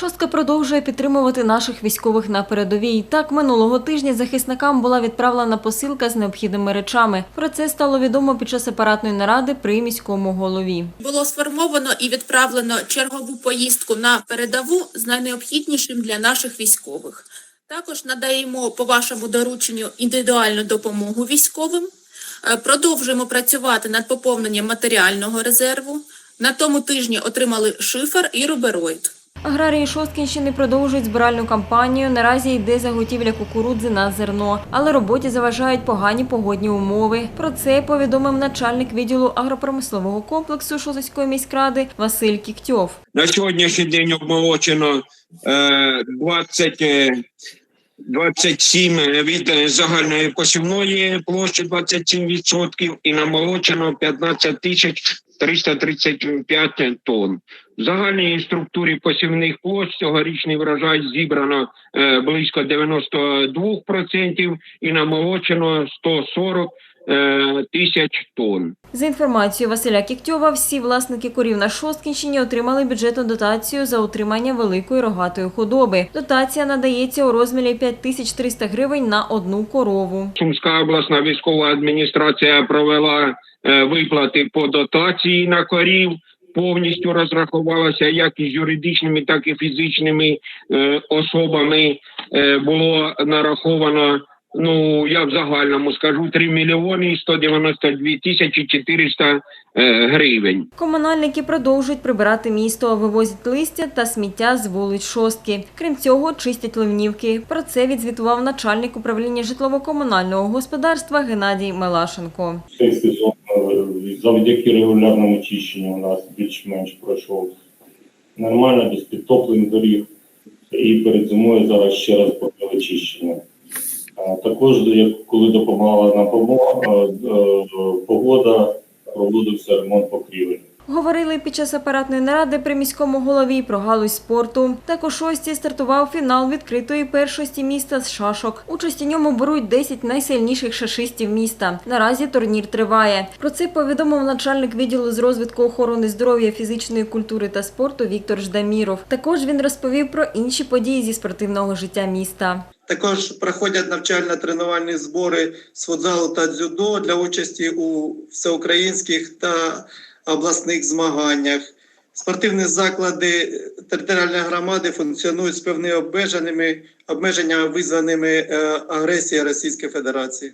Шостка продовжує підтримувати наших військових на передовій. Так, минулого тижня захисникам була відправлена посилка з необхідними речами. Про це стало відомо під час апаратної наради при міському голові. Було сформовано і відправлено чергову поїздку на передову з найнеобхіднішим для наших військових. Також надаємо по вашому дорученню індивідуальну допомогу військовим. Е, Продовжуємо працювати над поповненням матеріального резерву. На тому тижні отримали шифер і рубероїд. Аграрії Шосткінщини продовжують збиральну кампанію. Наразі йде заготівля кукурудзи на зерно, але роботі заважають погані погодні умови. Про це повідомив начальник відділу агропромислового комплексу Шосткінської міськради Василь Кіктьов. На сьогоднішній день обмолочено е, 20, е, 27 від е, загальної посівної площі 27% і намолочено 15 тисяч 335 тонн. В загальній структурі посівних площ цьогорічний врожай зібрано е, близько 92% і намолочено 140 е, тисяч тонн. За інформацією Василя Кіктьова, всі власники корів на Шосткінщині отримали бюджетну дотацію за утримання великої рогатої худоби. Дотація надається у розмірі 5300 гривень на одну корову. Сумська обласна військова адміністрація провела виплати по дотації на корів. Повністю розрахувалася як із юридичними, так і фізичними е, особами. Е, було нараховано. Ну я в загальному скажу 3 мільйони 192 тисячі 400 е, гривень. Комунальники продовжують прибирати місто, вивозять листя та сміття з вулиць Шостки. Крім цього, чистять ливнівки. Про це відзвітував начальник управління житлово-комунального господарства Геннадій Мелашенко. Цей сезон е, завдяки регулярному чищенню у нас більш-менш пройшов нормально, без підтоплень доріг. І перед зимою зараз ще раз почали чищення. Також, коли допомагала нам е, е, погода, проводився ремонт покрівель. Говорили під час апаратної наради при міському голові про галузь спорту. Так у шості стартував фінал відкритої першості міста з шашок. Участь у ньому беруть 10 найсильніших шашистів міста. Наразі турнір триває. Про це повідомив начальник відділу з розвитку охорони здоров'я, фізичної культури та спорту Віктор Ждаміров. Також він розповів про інші події зі спортивного життя міста. Також проходять навчально-тренувальні збори з футзалу та дзюдо для участі у всеукраїнських та обласних змаганнях. Спортивні заклади територіальної громади функціонують з певними обмеженнями, обмеженнями визваними е, агресією Російської Федерації.